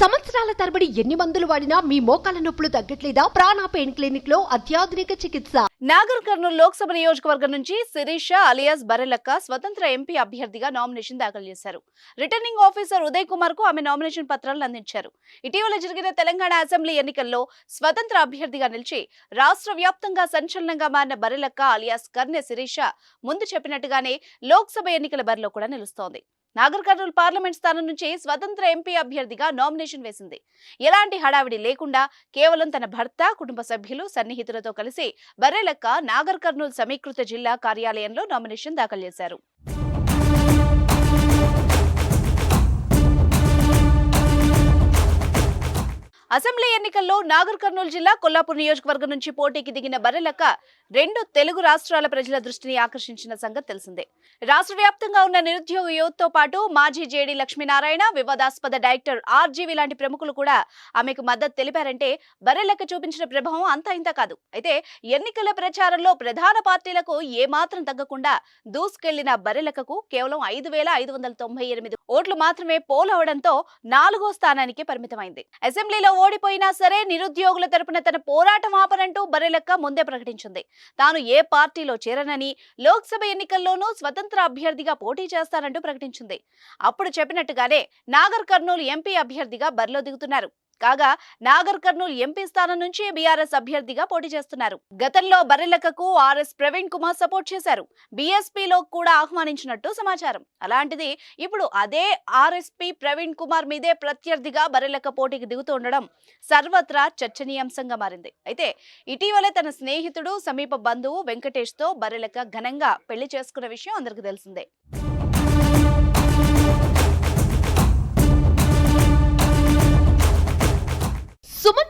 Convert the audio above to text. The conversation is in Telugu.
సంవత్సరాల తరబడి ఎన్ని మందులు వాడినా మీ మోకాల నొప్పులు తగ్గట్లేదా? ప్రాణ పెయిన్ క్లినిక్లో అత్యాధునిక చికిత్స. నాగర్ కర్నూలు లోక్సభ నియోజకవర్గం నుంచి శిరీష అలియాస్ బరెలక్క స్వతంత్ర ఎంపీ అభ్యర్థిగా నామినేషన్ దాఖలు చేశారు. రిటర్నింగ్ ఆఫీసర్ ఉదయ్ కుమార్కు ఆమె నామినేషన్ పత్రాలను అందించారు. ఇటీవల జరిగిన తెలంగాణ అసెంబ్లీ ఎన్నికల్లో స్వతంత్ర అభ్యర్థిగా నిలిచి రాష్ట్ర వ్యాప్తంగా సంచలనంగా మారిన బరెలక్క అలియాస్ కర్నె శిరీష ముందు చెప్పినట్టుగానే లోక్సభ ఎన్నికల బరిలో కూడా నిలుస్తోంది. నాగర్ కర్నూలు పార్లమెంట్ స్థానం నుంచి స్వతంత్ర ఎంపీ అభ్యర్థిగా నామినేషన్ వేసింది. ఎలాంటి హడావిడి లేకుండా కేవలం తన భర్త కుటుంబ సభ్యులు సన్నిహితులతో కలిసి బర్రెలక్క నాగర్ కర్నూలు సమీకృత జిల్లా కార్యాలయంలో నామినేషన్ దాఖలు చేశారు. అసెంబ్లీ ఎన్నికల్లో నాగర్ కర్నూలు జిల్లా కొల్లాపూర్ నియోజకవర్గం నుంచి పోటీకి దిగిన బర్రెలక్క రెండు తెలుగు రాష్ట్రాల ప్రజల దృష్టిని ఆకర్షించిన సంగతి తెలిసిందే. రాష్ట్ర వ్యాప్తంగా ఉన్న నిరుద్యోగ యువతతో పాటు మాజీ జేడీ లక్ష్మీనారాయణ వివాదాస్పద డైరెక్టర్ ఆర్జీవి లాంటి ప్రముఖులు కూడా ఆమెకు మద్దతు తెలిపారంటే బర్రెలక్క చూపించిన ప్రభావం అంతా ఇంత కాదు. అయితే ఎన్నికల ప్రచారంలో ప్రధాన పార్టీలకు ఏమాత్రం తగ్గకుండా దూసుకెళ్ళిన బర్రెలకకు కేవలం ఐదు వేల ఐదు వందల తొంభై ఎనిమిది ఓట్లు మాత్రమే పోలవడంతో నాలుగో స్థానానికి పరిమితమైంది. అసెంబ్లీలో ఓడిపోయినా సరే నిరుద్యోగుల తరపున తన పోరాటం ఆపనంటూ బరెలక్క ముందే ప్రకటించింది. తాను ఏ పార్టీలో చేరనని లోక్సభ ఎన్నికల్లోనూ స్వతంత్ర అభ్యర్థిగా పోటీ చేస్తానంటూ ప్రకటించింది. అప్పుడు చెప్పినట్టుగానే నాగర్ కర్నూలు ఎంపీ అభ్యర్థిగా బరిలో దిగుతున్నారు. కాగా నాగర్ కర్నూలు ఎంపీ స్థానం నుంచి బీఆర్ఎస్ అభ్యర్థిగా పోటీ చేస్తున్నారు. గతంలో బర్రెలకకు ఆర్ఎస్ ప్రవీణ్ కుమార్ సపోర్ట్ చేశారు. బీఎస్పీలో కూడా ఆహ్వానించినట్టు సమాచారం. అలాంటిది ఇప్పుడు అదే ఆర్ఎస్పీ ప్రవీణ్ కుమార్ మీదే ప్రత్యర్థిగా బర్రెలక పోటీకి దిగుతుండడం సర్వత్రా చర్చనీయాంశంగా మారింది. అయితే ఇటీవలే తన స్నేహితుడు సమీప బంధువు వెంకటేష్తో బర్రెలక ఘనంగా పెళ్ళి చేసుకున్న విషయం అందరికీ తెలిసిందే.